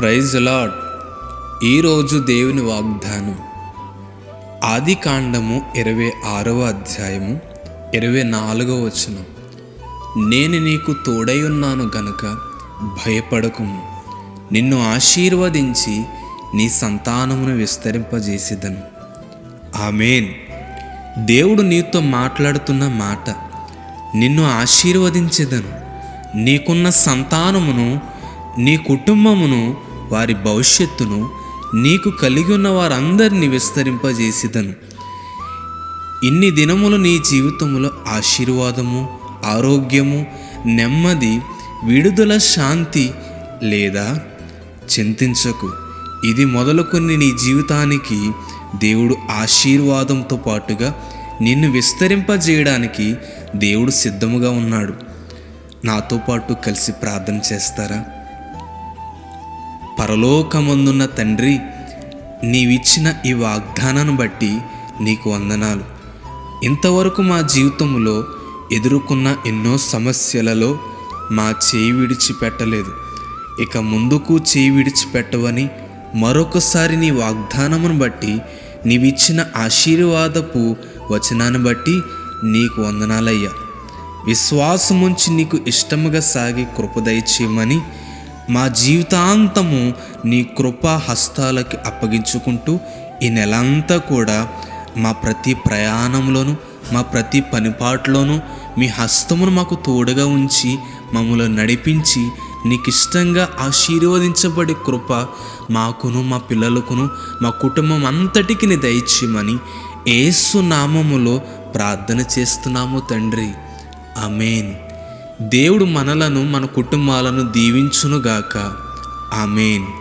Praise lord ఈరోజు దేవుని వాగ్దానం. ఆది కాండము ఇరవై ఆరవ అధ్యాయము ఇరవై నాలుగవ వచనం. నేను నీకు తోడై ఉన్నాను గనుక భయపడకుము. నిన్ను ఆశీర్వదించి నీ సంతానమును విస్తరింపజేసేదను. ఆమెన్. దేవుడు నీతో మాట్లాడుతున్న మాట నిన్ను ఆశీర్వదించేదను. నీకున్న సంతానమును నీ కుటుంబమును వారి భవిష్యత్తును నీకు కలిగి ఉన్న వారందరినీ విస్తరింపజేసేదను. ఇన్ని దినములు నీ జీవితంలో ఆశీర్వాదము ఆరోగ్యము నెమ్మది విడుదల శాంతి లేదా? చింతించకు. ఇది మొదలుకొని నీ జీవితానికి దేవుడు ఆశీర్వాదంతో పాటుగా నిన్ను విస్తరింపజేయడానికి దేవుడు సిద్ధముగా ఉన్నాడు. నాతో పాటు కలిసి ప్రార్థన చేస్తారా? పరలోకమందున్న తండ్రి నీవిచ్చిన ఈ వాగ్దానాన్ని బట్టి నీకు వందనాలు. ఇంతవరకు మా జీవితంలో ఎదుర్కొన్న ఎన్నో సమస్యలలో మా చేయి విడిచిపెట్టలేదు. ఇక ముందుకు చేయి విడిచిపెట్టవని మరొకసారి నీ వాగ్దానమును బట్టి నీవిచ్చిన ఆశీర్వాదపు వచనాన్ని బట్టి నీకు వందనాలయ్యా. విశ్వాసముంచి నీకు ఇష్టముగా సాగి కృపదయచేయమని మా జీవితాంతము నీ కృపా హస్తాలకి అప్పగించుకుంటూ ఈ నెలంతా కూడా మా ప్రతి ప్రయాణంలోనూ మా ప్రతి పనిపాట్లోనూ మీ హస్తమును మాకు తోడుగా ఉంచి మమ్మల్ని నడిపించి నీకు ఇష్టంగా ఆశీర్వదించబడే కృప మాకును మా పిల్లలకును మా కుటుంబం అంతటికి నీ దయచేయమని ఏసు నామములో ప్రార్థన చేస్తున్నాము తండ్రి. అమేన్ దేవుడు మనలను మన కుటుంబాలను దీవించునుగాక. ఆమెన్.